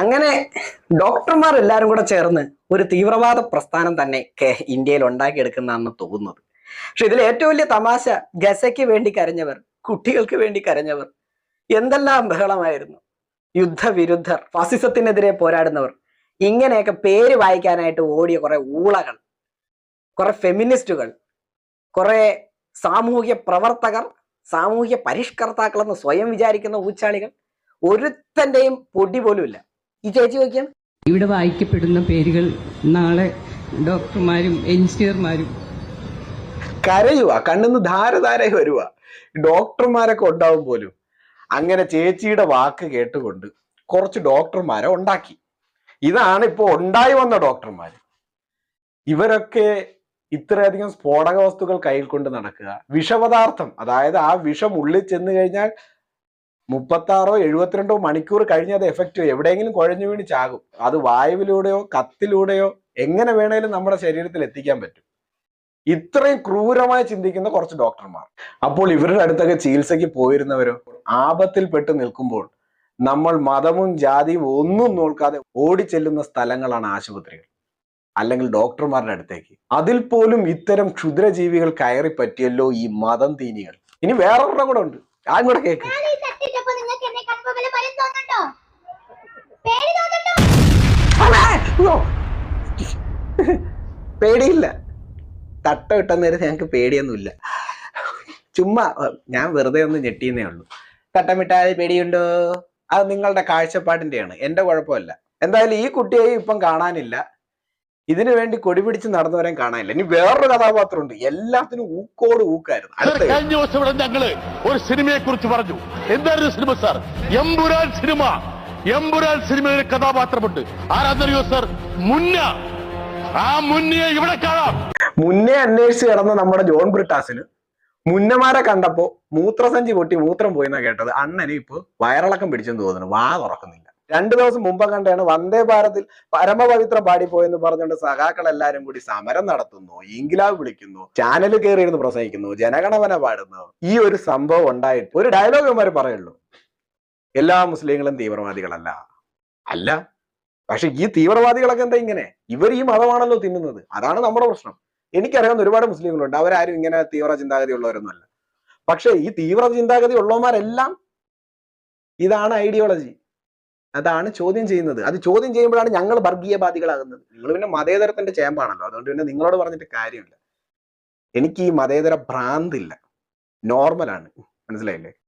അങ്ങനെ ഡോക്ടർമാർ എല്ലാവരും കൂടെ ചേർന്ന് ഒരു തീവ്രവാദ പ്രസ്ഥാനം തന്നെ ഇന്ത്യയിൽ ഉണ്ടാക്കിയെടുക്കുന്നതാണ് തോന്നുന്നത്. പക്ഷെ ഇതിൽ ഏറ്റവും വലിയ തമാശ ഗസയ്ക്ക് വേണ്ടി കരഞ്ഞവർ കുട്ടികൾക്ക് വേണ്ടി കരഞ്ഞവർ എന്തെല്ലാം ബഹളമായിരുന്നു. യുദ്ധവിരുദ്ധർ ഫാസിസത്തിനെതിരെ പോരാടുന്നവർ ഇങ്ങനെയൊക്കെ പേര് വായിക്കാനായിട്ട് ഓടിയ കുറെ ഊളകൾ കുറെ ഫെമിനിസ്റ്റുകൾ കുറെ സാമൂഹ്യ പ്രവർത്തകർ സാമൂഹ്യ പരിഷ്കർത്താക്കൾ എന്ന് സ്വയം വിചാരിക്കുന്ന ഊച്ചാളികൾ ഒരുത്തന്റെയും പൊടി പോലും ഇല്ല ഈ ചേച്ചി ചോദിക്കാം. ഇവിടെ വായിക്കപ്പെടുന്ന പേരുകൾ നാളെ ഡോക്ടർമാരും എഞ്ചിനീയർമാരും കരയുക കണ്ണിന്ന് ധാരധാര വരുക ഡോക്ടർമാരൊക്കെ ഉണ്ടാവും പോലും. അങ്ങനെ ചേച്ചിയുടെ വാക്ക് കേട്ടുകൊണ്ട് കുറച്ച് ഡോക്ടർമാരെ ഉണ്ടാക്കി. ഇതാണ് ഇപ്പോൾ ഉണ്ടായി വന്ന ഡോക്ടർമാർ ഇവരൊക്കെ ഇത്രയധികം സ്ഫോടക വസ്തുക്കൾ കയ്യിൽ കൊണ്ട് നടക്കുക. വിഷപദാർത്ഥം അതായത് ആ വിഷം ഉള്ളിൽ ചെന്ന് കഴിഞ്ഞാൽ മുപ്പത്താറോ എഴുപത്തിരണ്ടോ മണിക്കൂർ കഴിഞ്ഞ് അത് എഫക്റ്റ് എവിടെയെങ്കിലും കുഴഞ്ഞു വീണ് ചാകും. അത് വായുവിലൂടെയോ കത്തിലൂടെയോ എങ്ങനെ വേണേലും നമ്മുടെ ശരീരത്തിൽ എത്തിക്കാൻ പറ്റും. ഇത്രയും ക്രൂരമായി ചിന്തിക്കുന്ന കുറച്ച് ഡോക്ടർമാർ. അപ്പോൾ ഇവരുടെ അടുത്തൊക്കെ ചികിത്സയ്ക്ക് പോയിരുന്നവരോ? ആപത്തിൽപ്പെട്ട് നിൽക്കുമ്പോൾ നമ്മൾ മതവും ജാതിയും ഒന്നും നോക്കാതെ ഓടിച്ചെല്ലുന്ന സ്ഥലങ്ങളാണ് ആശുപത്രികൾ. അല്ലെങ്കിൽ ഡോക്ടർമാരുടെ അടുത്തേക്ക്. അതിൽ പോലും ഇത്തരം ക്ഷുദ്രജീവികൾ കയറി പറ്റിയല്ലോ ഈ മതം തീനികൾ ഇനി വേറൊരെണ്ണം കൂടെ ഉണ്ട്. ഞാൻ കൂടെ കേക്ക്. പേടിയില്ല. തട്ട ഇട്ട നേരത്തെ ഞങ്ങൾക്ക് പേടിയൊന്നുമില്ല. ചുമ്മാ ഞാൻ വെറുതെ ഒന്ന് ഞെട്ടിയെന്നേ ഉള്ളൂ. തട്ടമിട്ടാൽ പേടിയുണ്ടോ? അത് നിങ്ങളുടെ കാഴ്ചപ്പാടിന്റെയാണ്. എന്റെ കുഴപ്പമല്ല. എന്തായാലും ഈ കുട്ടിയെയും ഇപ്പം കാണാനില്ല. ഇതിനു വേണ്ടി കൊടി പിടിച്ച് നടന്നവരെയും കാണാനില്ല. ഇനി വേറൊരു കഥാപാത്രമുണ്ട്. എല്ലാത്തിനും ഊക്കോട് ഊക്കായിരുന്നു. അടുത്ത കഴിഞ്ഞ ദിവസം ഇവിടെ ഞങ്ങൾ ഒരു സിനിമയെ കുറിച്ച് പറഞ്ഞു. എന്തായിരുന്നു cinema sir? Empuraan cinema. Empuraan സിനിമയിലെ കഥാപാത്രമുണ്ട്. ആരാധനയോ സർ? മുന്ന. ആ മുന്നയെ ഇവിടെ കാണാം. മുന്നേ അന്വേഷിച്ച് കിടന്ന നമ്മുടെ ജോൺ ബ്രിട്ടാസിന് മുന്നമാരെ കണ്ടപ്പോ മൂത്രസഞ്ചി പൊട്ടി മൂത്രം പോയെന്നാ കേട്ടത്. അണ്ണനെ ഇപ്പൊ വയറിളക്കം പിടിച്ചെന്ന് തോന്നുന്നു. വാ തുറക്കുന്നില്ല. രണ്ടു ദിവസം മുമ്പ് കണ്ടാണ് വന്ദേ ഭാരതിൽ പരമപവിത്രം പാടിപ്പോയെന്ന് പറഞ്ഞുകൊണ്ട് സഖാക്കൾ എല്ലാരും കൂടി സമരം നടത്തുന്നു. ഇംഗ്ലാവ് വിളിക്കുന്നു. ചാനൽ കയറിയിരുന്ന് പ്രസംഗിക്കുന്നു. ജനഗണമന പാടുന്നു. ഈ ഒരു സംഭവം ഉണ്ടായിട്ട് ഒരു ഡയലോഗ് ഇവന്മാര് പറയുള്ളൂ. എല്ലാ മുസ്ലിങ്ങളും തീവ്രവാദികളല്ല. അല്ല. പക്ഷെ ഈ തീവ്രവാദികളൊക്കെ എന്താ ഇങ്ങനെ? ഇവർ ഈ മതമാണല്ലോ തിന്നുന്നത്. അതാണ് നമ്മുടെ പ്രശ്നം. എനിക്കറിയാവുന്ന ഒരുപാട് മുസ്ലിങ്ങളുണ്ട്. അവരാരും ഇങ്ങനെ തീവ്ര ചിന്താഗതി ഉള്ളവരൊന്നും അല്ല. പക്ഷെ ഈ തീവ്ര ചിന്താഗതി ഉള്ളവന്മാരെല്ലാം ഇതാണ് ഐഡിയോളജി അതാണ് ചോദ്യം ചെയ്യുന്നത്. അത് ചോദ്യം ചെയ്യുമ്പോഴാണ് ഞങ്ങൾ വർഗീയവാദികളാകുന്നത്. നിങ്ങൾ പിന്നെ മതേതരത്തിന്റെ ചേമ്പാണല്ലോ. അതുകൊണ്ട് പിന്നെ നിങ്ങളോട് പറഞ്ഞിട്ട് കാര്യമില്ല. എനിക്ക് ഈ മതേതര ഭ്രാന്തില്ല. നോർമലാണ് മനസ്സിലായില്ലേ?